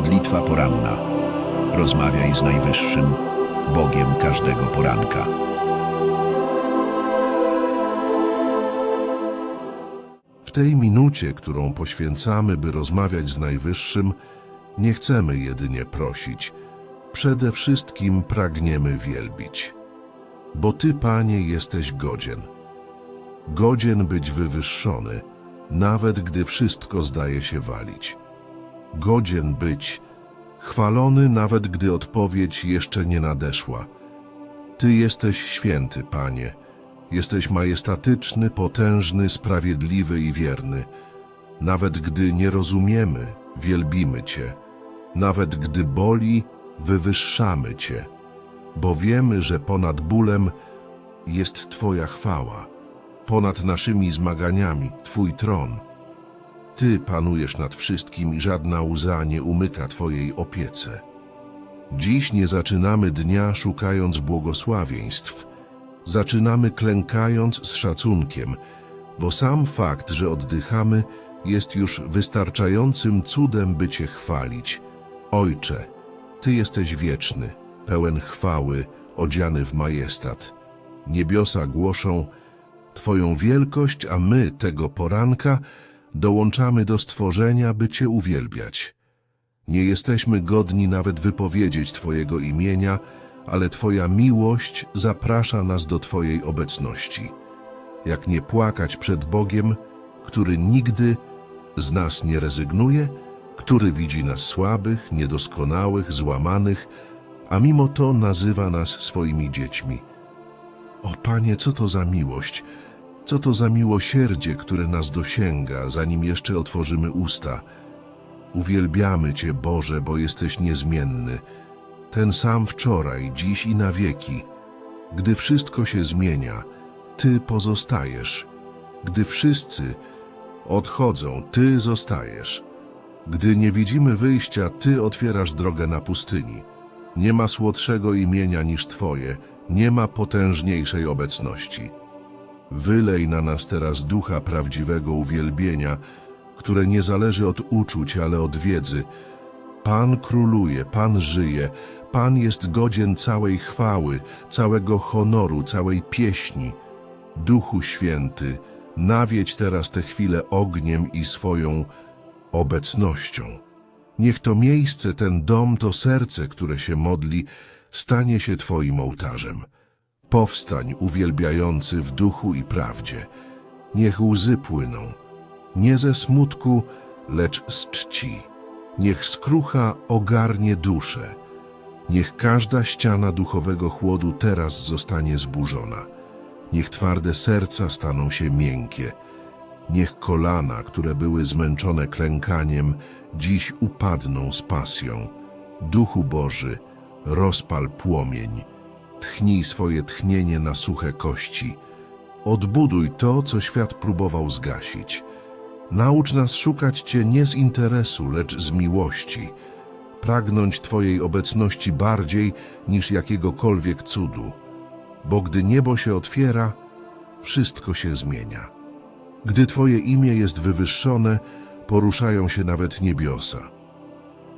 Modlitwa poranna. Rozmawiaj z Najwyższym, Bogiem każdego poranka. W tej minucie, którą poświęcamy, by rozmawiać z Najwyższym, nie chcemy jedynie prosić, przede wszystkim pragniemy wielbić. Bo Ty, Panie, jesteś godzien. Godzien być wywyższony, nawet gdy wszystko zdaje się walić. Godzien być chwalony, nawet gdy odpowiedź jeszcze nie nadeszła. Ty jesteś święty, Panie. Jesteś majestatyczny, potężny, sprawiedliwy i wierny. Nawet gdy nie rozumiemy, wielbimy Cię. Nawet gdy boli, wywyższamy Cię. Bo wiemy, że ponad bólem jest Twoja chwała. Ponad naszymi zmaganiami Twój tron. Ty panujesz nad wszystkim i żadna łza nie umyka Twojej opiece. Dziś nie zaczynamy dnia szukając błogosławieństw. Zaczynamy klękając z szacunkiem, bo sam fakt, że oddychamy, jest już wystarczającym cudem, by Cię chwalić. Ojcze, Ty jesteś wieczny, pełen chwały, odziany w majestat. Niebiosa głoszą Twoją wielkość, a my tego poranka dołączamy do stworzenia, by Cię uwielbiać. Nie jesteśmy godni nawet wypowiedzieć Twojego imienia, ale Twoja miłość zaprasza nas do Twojej obecności. Jak nie płakać przed Bogiem, który nigdy z nas nie rezygnuje, który widzi nas słabych, niedoskonałych, złamanych, a mimo to nazywa nas swoimi dziećmi. O Panie, co to za miłość, co to za miłosierdzie, które nas dosięga, zanim jeszcze otworzymy usta. Uwielbiamy Cię, Boże, bo jesteś niezmienny, ten sam wczoraj, dziś i na wieki. Gdy wszystko się zmienia, Ty pozostajesz. Gdy wszyscy odchodzą, Ty zostajesz. Gdy nie widzimy wyjścia, Ty otwierasz drogę na pustyni. Nie ma słodszego imienia niż Twoje, nie ma potężniejszej obecności. Wylej na nas teraz ducha prawdziwego uwielbienia, które nie zależy od uczuć, ale od wiedzy. Pan króluje, Pan żyje, Pan jest godzien całej chwały, całego honoru, całej pieśni. Duchu Święty, nawiedź teraz tę chwilę ogniem i swoją obecnością. Niech to miejsce, ten dom, to serce, które się modli, stanie się Twoim ołtarzem. Powstań, uwielbiający w duchu i prawdzie. Niech łzy płyną, nie ze smutku, lecz z czci. Niech skrucha ogarnie duszę. Niech każda ściana duchowego chłodu teraz zostanie zburzona. Niech twarde serca staną się miękkie. Niech kolana, które były zmęczone klękaniem, dziś upadną z pasją. Duchu Boży, rozpal płomień. Tchnij swoje tchnienie na suche kości. Odbuduj to, co świat próbował zgasić. Naucz nas szukać Cię nie z interesu, lecz z miłości. Pragnąć Twojej obecności bardziej niż jakiegokolwiek cudu. Bo gdy niebo się otwiera, wszystko się zmienia. Gdy Twoje imię jest wywyższone, poruszają się nawet niebiosa.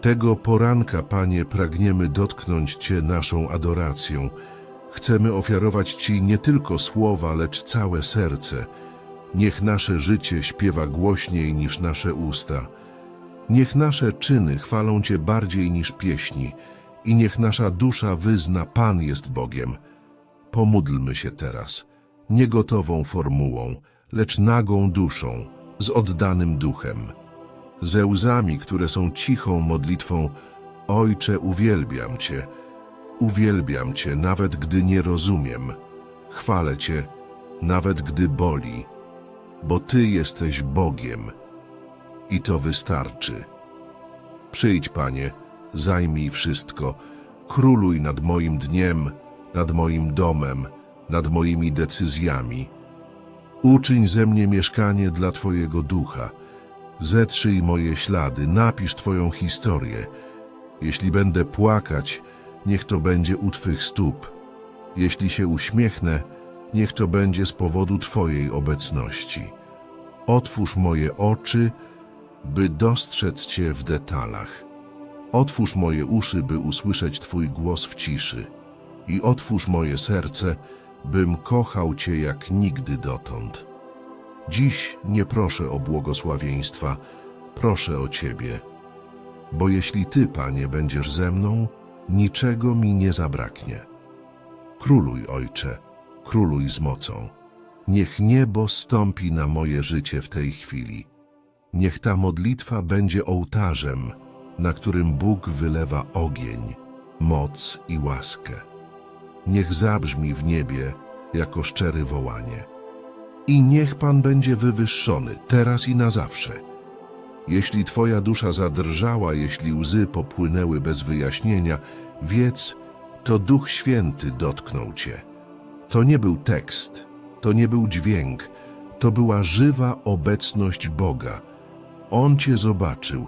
Tego poranka, Panie, pragniemy dotknąć Cię naszą adoracją. Chcemy ofiarować Ci nie tylko słowa, lecz całe serce. Niech nasze życie śpiewa głośniej niż nasze usta. Niech nasze czyny chwalą Cię bardziej niż pieśni i niech nasza dusza wyzna Pan jest Bogiem. Pomódlmy się teraz, nie gotową formułą, lecz nagą duszą, z oddanym duchem. Ze łzami, które są cichą modlitwą, Ojcze, uwielbiam Cię, uwielbiam Cię, nawet gdy nie rozumiem. Chwalę Cię, nawet gdy boli, bo Ty jesteś Bogiem i to wystarczy. Przyjdź, Panie, zajmij wszystko, króluj nad moim dniem, nad moim domem, nad moimi decyzjami. Uczyń ze mnie mieszkanie dla Twojego ducha. Zetrzyj moje ślady, napisz Twoją historię. Jeśli będę płakać, niech to będzie u Twych stóp. Jeśli się uśmiechnę, niech to będzie z powodu Twojej obecności. Otwórz moje oczy, by dostrzec Cię w detalach. Otwórz moje uszy, by usłyszeć Twój głos w ciszy. I otwórz moje serce, bym kochał Cię jak nigdy dotąd. Dziś nie proszę o błogosławieństwa, proszę o Ciebie. Bo jeśli Ty, Panie, będziesz ze mną, niczego mi nie zabraknie. Króluj, Ojcze, króluj z mocą. Niech niebo stąpi na moje życie w tej chwili. Niech ta modlitwa będzie ołtarzem, na którym Bóg wylewa ogień, moc i łaskę. Niech zabrzmi w niebie jako szczere wołanie. I niech Pan będzie wywyższony teraz i na zawsze. Jeśli Twoja dusza zadrżała, jeśli łzy popłynęły bez wyjaśnienia, wiedz, to Duch Święty dotknął Cię. To nie był tekst, to nie był dźwięk, to była żywa obecność Boga. On Cię zobaczył,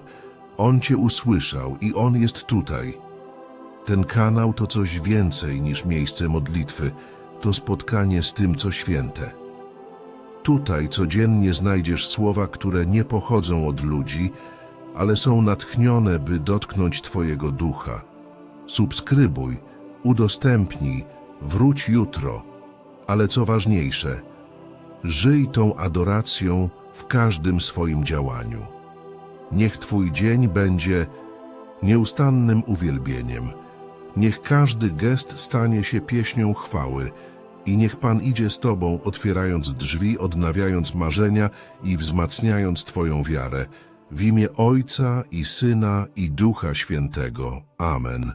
On Cię usłyszał i On jest tutaj. Ten kanał to coś więcej niż miejsce modlitwy, to spotkanie z tym, co święte. Tutaj codziennie znajdziesz słowa, które nie pochodzą od ludzi, ale są natchnione, by dotknąć Twojego ducha. Subskrybuj, udostępnij, wróć jutro, ale co ważniejsze, żyj tą adoracją w każdym swoim działaniu. Niech Twój dzień będzie nieustannym uwielbieniem. Niech każdy gest stanie się pieśnią chwały i niech Pan idzie z Tobą, otwierając drzwi, odnawiając marzenia i wzmacniając Twoją wiarę. W imię Ojca i Syna i Ducha Świętego. Amen.